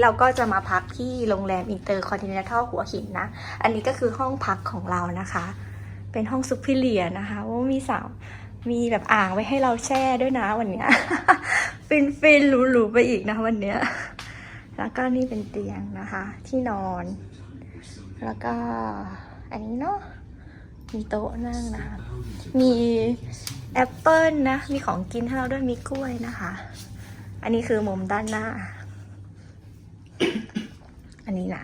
้เราก็จะมาพักที่โรงแรมอินเตอร์คอนติเนนทัลหัวหินนะ อันนี้ก็คือห้องพักของเรานะคะ เป็นห้องซุปเปอร์เลียนะคะว่ามีสาวมีแบบอ่างไว้ให้เราแช่ด้วยนะวันเนี้ยฟินฟินๆหรูๆไปอีกนะวันเนี้ยแล้วก็นี่เป็นเตียงนะคะ ที่นอน แล้วก็อันนี้เนาะมีโต๊ะนั่งนะคะมีแอปเปิลนะ มีของกินให้เราด้วยมีกล้วยนะคะ อันนี้คือมุมด้านหน้า อันนี้นะ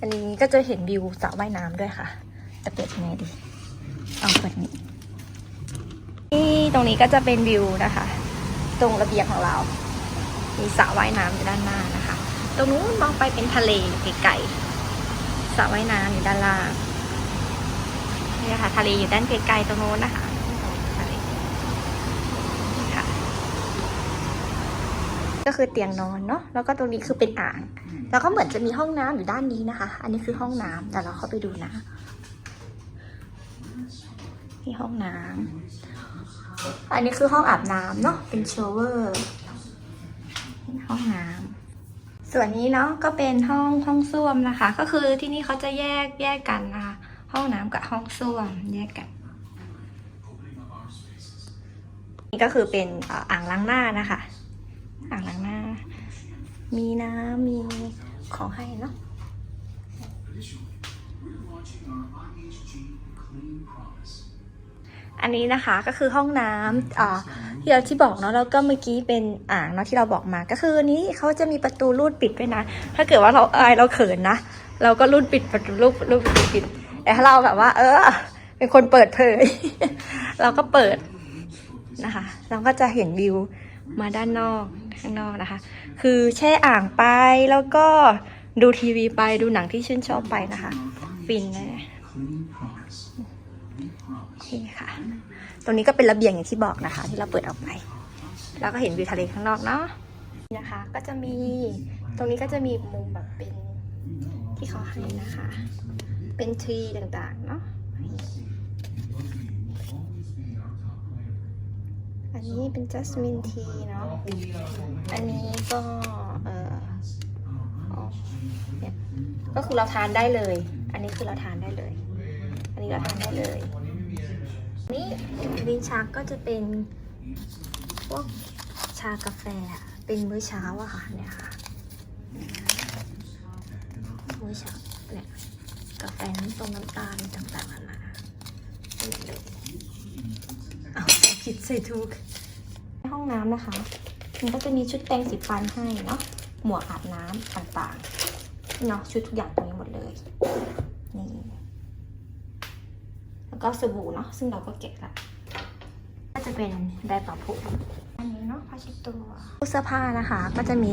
อันนี้ก็จะเห็นวิวสระว่ายน้ำด้วยค่ะ จะเปิดยังไงดี เอาเปิดนี้ นี่ตรงนี้ก็จะเป็นวิวนะคะ ตรงระเบียงของเรา มีสระว่ายน้ำอยู่ด้านหน้านะคะ ตรงนู้นมองไปเป็นทะเลไกลๆสระว่ายน้ำอยู่ด้านล่างนี่ค่ะทะเลอยู่ด้านไกลๆตรงนู้นนะคะทะเลนี่ค่ะ ก็คือเตียงนอนเนาะแล้วก็ตรงนี้คือเป็นอ่าง แล้วก็เหมือนจะมีห้องน้ำอยู่ด้านนี้นะคะ อันนี้คือห้องน้ำแต่เราเข้าไปดูนะนี่ห้องน้ำอันนี้คือห้องอาบน้ำเนาะเป็นโชเวอร์ห้องน้ำส่วนนี้เนาะก็เป็นห้องห้องส้วมนะคะ ก็คือที่นี่เขาจะแยกแยกกันนะคะห้องน้ำกับห้องส้วมแยกกันนี่ก็คือเป็นอ่างล้างหน้านะคะ อ่างล้างหน้า มีน้ำมีของให้เนาะอันนี้นะคะก็คือห้องน้ำอ่าที่เราที่บอกเนาะแล้วก็เมื่อกี้เป็นอ่างเนาะที่เราบอกมาก็คือนนี้เขาจะมีประตูรูดปิดด้วยนะ ถ้าเกิดว่าเราอายเราเขินนะ เราก็รูดปิดประตูรูดรูดปิดปิดแต่ถ้าเราแบบว่า เออ เป็นคนเปิดเผย เราก็เปิดนะคะ เราก็จะเห็นวิวมาด้านนอก ข้างนอกนะคะ คือแช่อ่างไปแล้วก็ดูทีวีไปดูหนังที่ชื่นชอบไปนะคะ ฟินเลยนี่ค่ะ ตรงนี้ก็เป็นระเบียงอย่างที่บอกนะคะ ที่เราเปิดออกไป แล้วก็เห็นวิวทะเลข้างนอกเนาะนี่นะคะ ก็จะมีตรงนี้ก็จะมีมุมแบบเป็นที่เขาให้นะคะ เป็นทรีต่างๆเนาะ นนี้เป็นจัสมินทีเนาะ อันนี้ก็เออเนี่ยก็คือเราทานได้เลย อันนี้คือเราทานได้เลย อันนี้เราทานได้เลย นี่ลิ้นชักก็จะเป็นพวกชากาแฟอะเป็นมื้อเช้าอะค่ะเนี่ยค่ะมื้อเช้าเนี่ยกาแฟน้ำตรงน้ำตาลต่างๆนานานี่เลยเอาคิดใส่ทุก องน้ำนะคะ มันก็จะมีชุดแปรงสีฟันให้เนาะ หมวกอาบน้ำต่างๆ เนาะชุดทุกอย่างตรงนี้หมดเลย นี่ แล้วก็สบู่เนาะ ซึ่งเราก็เก็บละ ก็จะเป็นไดร์เป่าผมอันนี้เนาะผ้าเช็ดตัวตู้เสื้อผ้านะคะ ก็จะมี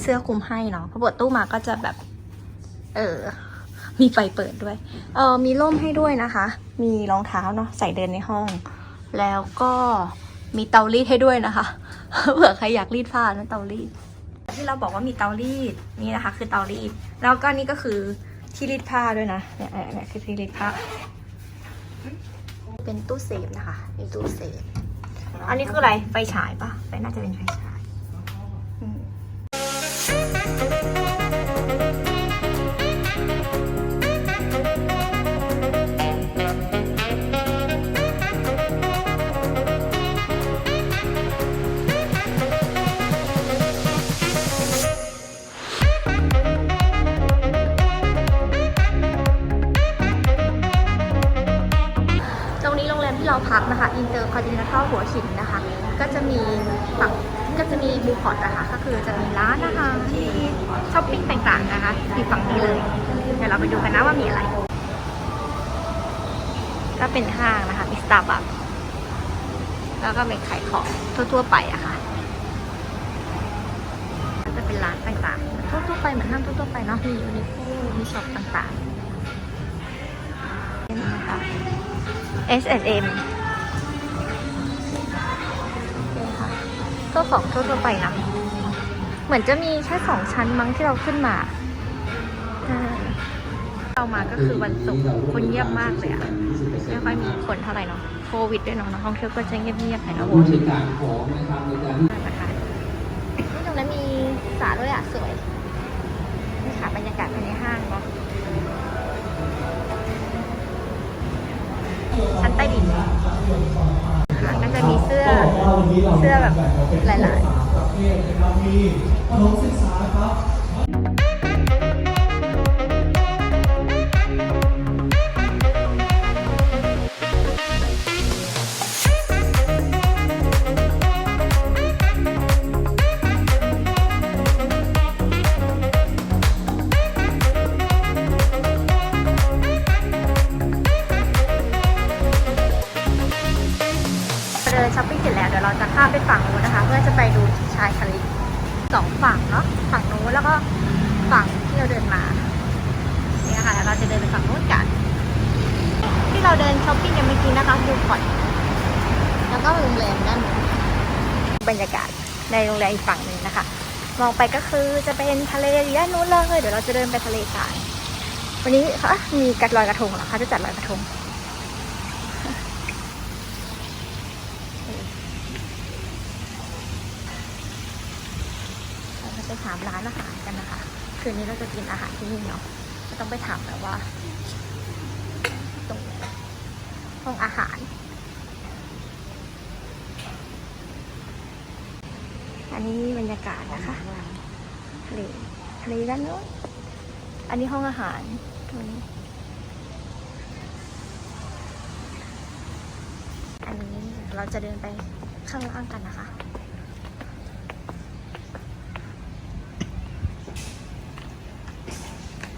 เสื้อคลุมให้เนาะพอเปิดตู้มาก็จะแบบ เออมีไฟเปิดด้วย เออมีร่มให้ด้วยนะคะ มีรองเท้าเนาะใส่เดินในห้อง แล้วก็ มีเตารีดให้ด้วยนะคะ เผื่อใครอยากรีดผ้านะเตารีด ที่เราบอกว่ามีเตารีดนี่นะคะ คือเตารีด แล้วก็นี่ก็คือที่รีดผ้าด้วยนะเนี่ยเนี่ยเนี่ยคือที่รีดผ้า เป็นตู้เซฟนะคะมีตู้เซฟ อันนี้คืออะไรไฟฉายปะไฟน่าจะเป็นไฟฉาย อร์ตนะคะ ก็คือจะมีร้านนะคะมีช้อปปิ้งต่างๆนะคะอยู่ฝั่งนี้เลย เดี๋ยวเราไปดูกันนะว่ามีอะไร ก็เป็นห้างนะคะ มีสตาร์บัคแล้วก็เป็นขายของทั่วๆไปอะค่ะก็จะเป็นร้านต่างๆทั่วๆไปเหมือนห้างทั่วๆไปเนาะ มียูนิโคมีช็อปต่างๆนะคะ S&M ก็ของทั่วๆไปนะ เหมือนจะมีแค่สองชั้นมั้งที่เราขึ้นมาเออเรามาก็คือวันศุกร์คนเงียบมากเลยอะไม่ค่อยมีคนเท่าไหร่เนาะโควิดด้วยเนาะนักท่องเที่ยวก็จะเงียบๆหน่อยนะผู้จัดการของนะครับในการที่นะคะนี่ตรงนั้นมีสระด้วยอะาศสวยนี่ค่ะบรรยากาศภายในห้างเนาะ เสื้อเสื้อแบบหลายมีขนมศึกษาครับๆ ฝั่งนู้นนะคะ เพื่อจะไปดูชายทะเลสองฝั่งเนาะฝั่งนู้นแล้วก็ฝั่งที่เราเดินมาเนี่ยค่ะแล้วเราจะเดินไปฝั่งนู้นกัน ที่เราเดินช้อปปิ้งกันเมื่อกี้นะคะดูก่อนแล้วก็โรงแรมด้านนู้นบรรยากาศในโรงแรมอีกฝั่งหนึ่งนะคะ มองไปก็คือจะเป็นทะเลด้านนู้นเลยเดี๋ยวเราจะเดินไปทะเลทรายวันนี้ค่ะมีกัดลอยกระทงเหรอคะจะจัดลอยกระทง เราจะไป ถามร้านอาหารกันนะคะ คืนนี้เราจะกินอาหารที่นี่เนาะต้องไปถามแบบว่าตรงห้องอาหาร อันนี้บรรยากาศนะคะทะเลทะเลด้านโน้นอันนี้ห้องอาหารตรงนี้อันนี้เราจะเดินไปข้างล่างกันนะคะ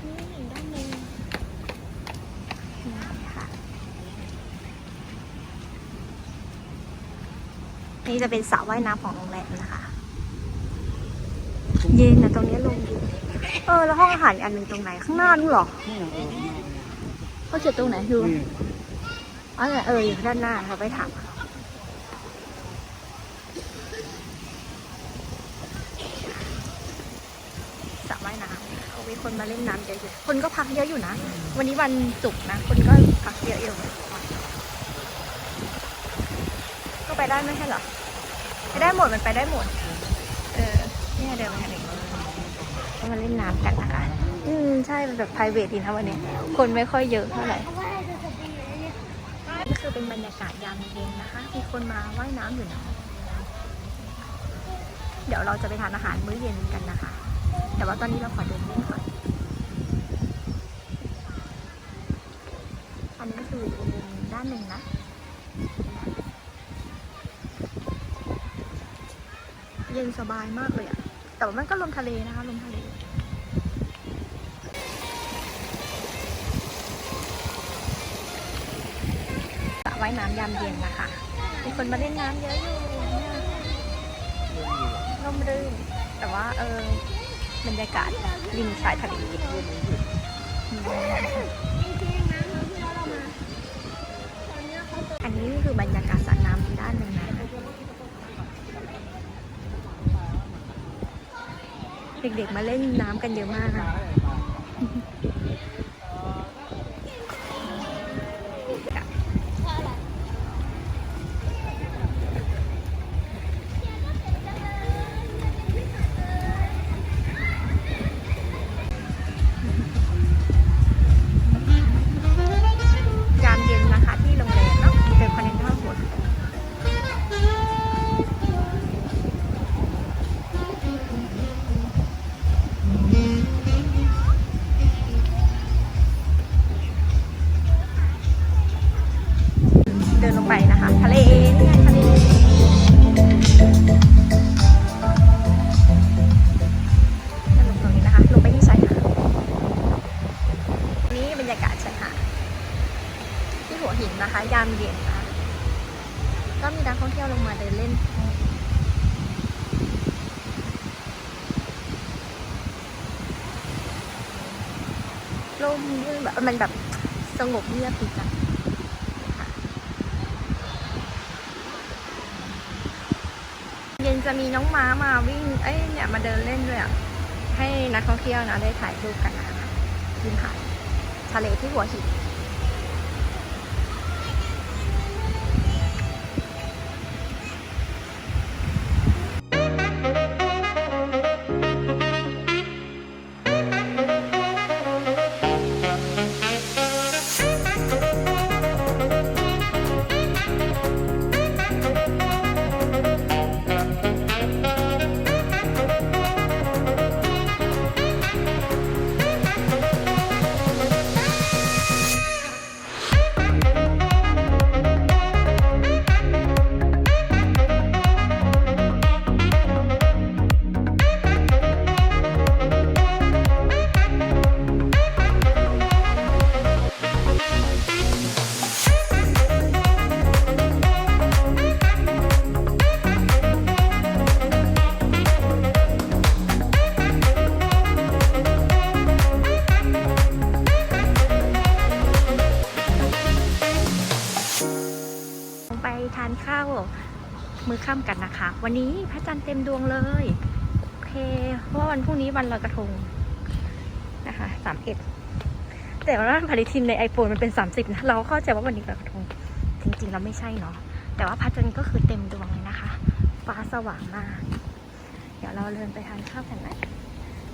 นี่ด้านหนึงนี่ค่ะ นี่จะเป็นสระว่ายน้ำของโรงแรมนะคะ เย็นนะตรงนี้ลงเย็นเออ แล้วห้องอาหารอีกอันหนึ่งตรงไหน ข้างหน้านู่นเหรอเขาเขียนตรงไหนดูอ๋อเอออยู่ด้านหน้าเราไปถามสระว่ายน้ำเขามีคนมาเล่นน้ำเยอะๆคนก็พักเยอะอยู่นะ วันนี้วันศุกร์นะ คนก็พักเยอะอยู่ก็ไปได้ไม่ใช่เหรอ ไปได้หมดมันไปได้หมด เออเนี่ยเดินมาทางนี้ก็มาเล่นน้ำกันนะคะ อืมใช่เป็นแบบ p r i v a t ดีนะวันนี้ คนไม่ค่อยเยอะเท่าไหร่นี่คือเป็นบรรยากาศยามเย็นนะคะ มีคนมาว่ายน้ำอยู่นะเดี๋ยวเราจะไปทานอาหารมื้อเย็นกันนะคะ แต่ว่าตอนนี้เราขอเดินเล่นก่อนอันนี้คือด้านหนึ่งนะ ย็นสบายมากเลยอะแต่ว่ามันก็ลมทะเลนะคะลมทะเลสระว่ายน้ำยามเย็นนะคะ มีคนมาเล่นน้ำเยอะอยู่เนี่ยร่มรื่น แต่ว่าเออบรรยากาศริมชายทะเลอันนี้คือบรรยากาศสระน้ำอีกด้านหนึ่งนะ เด็กๆมาเล่นน้ำกันเยอะมากค่ะ มันแบบสงบเงียบดีจังค่ะเย็นจะมีน้องม้ามาวิ่ง เอ้ยเนี่ยมาเดินเล่นด้วยอะ ให้นักท่องเที่ยวนะได้ถ่ายรูปกันนะคะริมหาดทะเลที่หัวหิน วันนี้พระจันทร์เต็มดวงเลยโอเคเพราะวันพรุ่งนี้วันลอยกระทงนะคะสามเอ็ดแต่ว่าผลิทินใน iPhone มันเป็นสามสิบนะเราเข้าใจว่าวันนี้ลอยกระทง จริงๆเราไม่ใช่เนาะแต่ว่าพระจันทร์ก็คือเต็มดวงเลยนะคะ ฟ้าสว่างมาก เดี๋ยวเราเดินไปทานข้าวกันนะ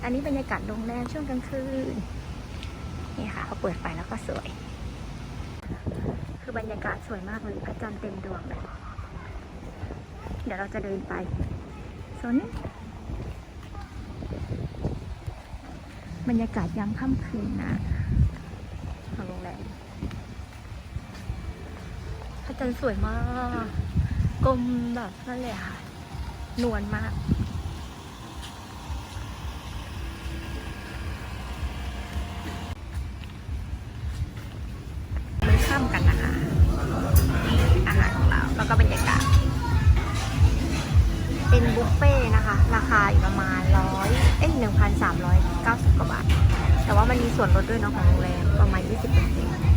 อันนี้บรรยากาศโรงแรมช่วงกลางคืนนี่ค่ะพอเปิดไฟแล้วก็สวย คือบรรยากาศสวยมากเลยพระจันทร์เต็มดวงเลย เดี๋ยวเราจะเดินไปโซนนี้บรรยากาศยามค่ำคืนนะของโรงแรมพระจันทร์สวยมาก กลมแบบนั่นเลยค่ะ นวลมาก ส่วนลดด้วยเนาะของโรงแรมประมาณ 20%เปอร์เซ็นต์